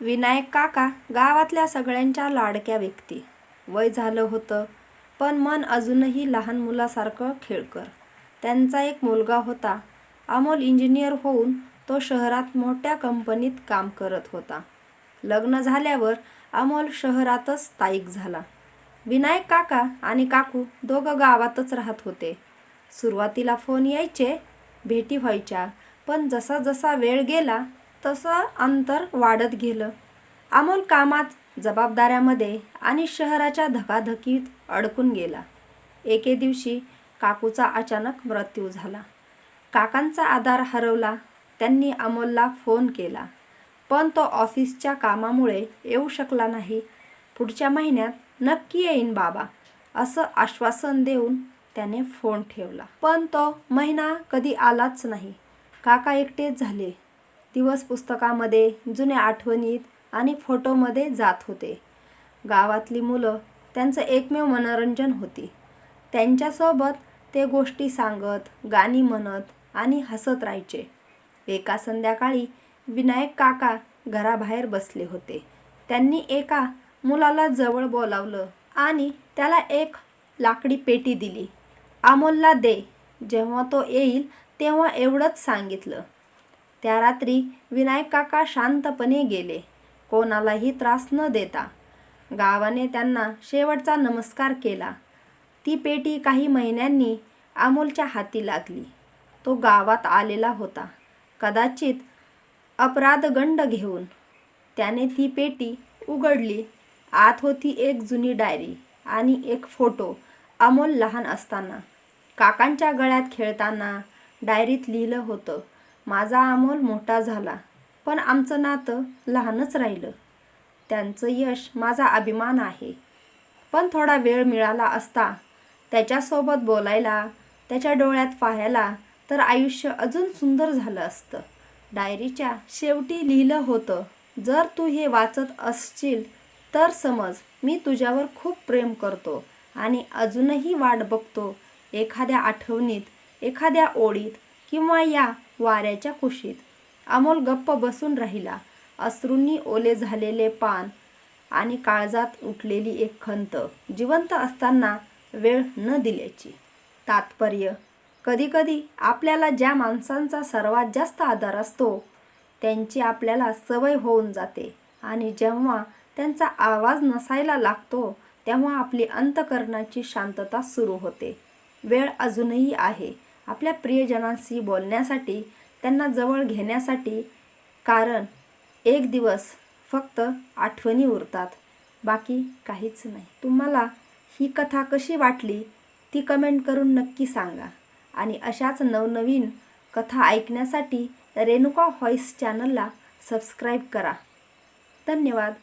विनायक काका गावातल्या सगळ्यांच्या लाडक्या व्यक्ती. वय झालं होतं पण मन अजूनही लहान मुलासारखं खेळकर. त्यांचा एक मुलगा होता अमोल इंजिनियर होऊन तो शहरात मोठ्या कंपनीत काम करत होता. लग्न झाल्यावर अमोल शहरातच स्थायिक झाला. विनायक काका आणि काकू दोघं गावातच राहत होते. सुरुवातीला फोन यायचे भेटी व्हायच्या पण जसा जसा वेळ गेला तसं अंतर वाढत गेलं. अमोल कामात जबाबदाऱ्यामध्ये आणि शहराच्या धकाधकीत अडकून गेला. एके दिवशी काकूचा अचानक मृत्यू झाला. काकांचा आधार हरवला त्यांनी अमोलला फोन केला. पण तो ऑफिसच्या कामामुळे येऊ शकला नाही. पुढच्या महिन्यात नक्की येईन बाबा असं आश्वासन देऊन त्याने फोन ठेवला. पण तो महिना कधी आलाच नाही. काका एकटेच झाले. दिवस पुस्तकामध्ये जुन्या आठवणीत आणि फोटोमध्ये जात होते. गावातली मुलं त्यांचं एकमेव मनोरंजन होती. त्यांच्यासोबत ते गोष्टी सांगत गाणी म्हणत आणि हसत राहायचे. एका संध्याकाळी विनायक काका घराबाहेर बसले होते. त्यांनी एका मुलाला जवळ बोलावलं आणि त्याला एक लाकडी पेटी दिली. अमोलला दे. जेव्हा तो येईल तेव्हा एवढंच सांगितलं. त्या रात्री विनायक काका शांतपणे गेले. कोणालाही त्रास न देता. गावाने त्यांना शेवटचा नमस्कार केला. ती पेटी काही महिन्यांनी अमोलच्या हाती लागली. तो गावात आलेला होता. कदाचित अपराधगंड घेऊन. त्याने ती पेटी उघडली. आत होती एक जुनी डायरी आणि एक फोटो अमोल लहान असताना. काकांच्या गळ्यात खेळताना डायरीत लिहिलं होतं. माझा अमोल मोठा झाला पण आमचं नातं लहानच राहिलं. त्यांचं यश माझा अभिमान आहे. पण थोडा वेळ मिळाला असता त्याच्यासोबत बोलायला त्याच्या डोळ्यात पाहायला तर आयुष्य अजून सुंदर झालं असतं. डायरीच्या शेवटी लिहिलं होतं जर तू हे वाचत असशील तर समज मी तुझ्यावर खूप प्रेम करतो आणि अजूनही वाट बघतो एखाद्या आठवणीत एखाद्या ओळीत किंवा या वाऱ्याच्या कुशीत. अमोल गप्प बसून राहिला. अश्रूंनी ओले झालेले पान आणि काळजात उठलेली एक खंत. जिवंत असताना वेळ न दिल्याची. तात्पर्य कधीकधी आपल्याला ज्या माणसांचा सर्वात जास्त आधार असतो त्यांची आपल्याला सवय होऊन जाते आणि जेव्हा त्यांचा आवाज नसायला लागतो तेव्हा आपली अंतकरणाची शांतता सुरू होते. वेळ अजूनही आहे. आपल्या प्रियजनांशी बोलण्यासाठी त्यांना जवळ घेण्यासाठी कारण एक दिवस फक्त आठवणी उरतात बाकी काहीच नाही. तुम्हाला ही कथा कशी वाटली ती कमेंट करून नक्की सांगा. आणि अशाच नवनवीन कथा ऐकण्यासाठी रेणुका व्हॉईस चॅनलला सबस्क्राईब करा. धन्यवाद.